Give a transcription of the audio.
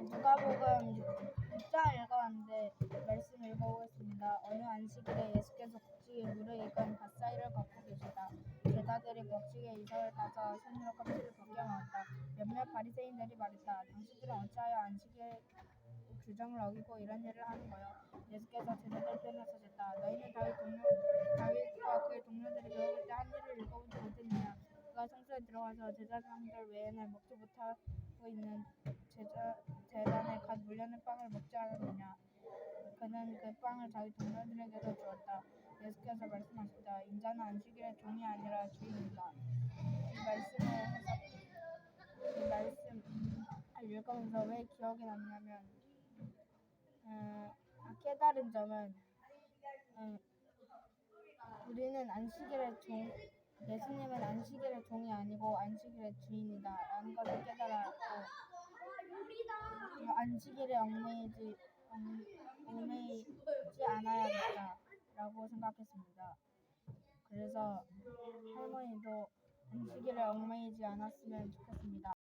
누가복음 6장 읽어왔는데 말씀 읽어보겠습니다. 어느 안식일에 예수께서 곡식에 물을 익은 밭사이를 걷고 계시다. 제자들이 곡식에 이삭을 따서 손으로 껍질을 벗겨 먹었다. 몇몇 바리새인들이 말했다. 당신들은 어찌하여 안식일 규정을 어기고 이런 일을 하는 거요? 예수께서 제자들 편에 서셨다. 너희는 다윗 동료 다윗과 그의 동료들이 배고플 때한 일을 읽어보지 못했느냐? 그가 성소에 들어가서 제사장들 외에는 먹지 못하고 있는 제자, 물려는 빵을 먹지 않았느냐? 그는 그 빵을 자기 동료들에게도 주었다. 예수께서 말씀하셨다. 인자는 안식일의 종이 아니라 주인이다. 이 말씀을 해석, 이 말씀을 읽으면서 왜 기억이 남냐면, 어, 깨달은 점은, 어, 우리는 안식일의 종, 예수님은 안식일의 종이 아니고 안식일의 주인이다. 라는 것을 깨달았고, 어, 안식일에 얽매이지, 얽- 얽매이지 않아야겠다. 라고 생각했습니다. 그래서 할머니도 안식일에 얽매이지 않았으면 좋겠습니다.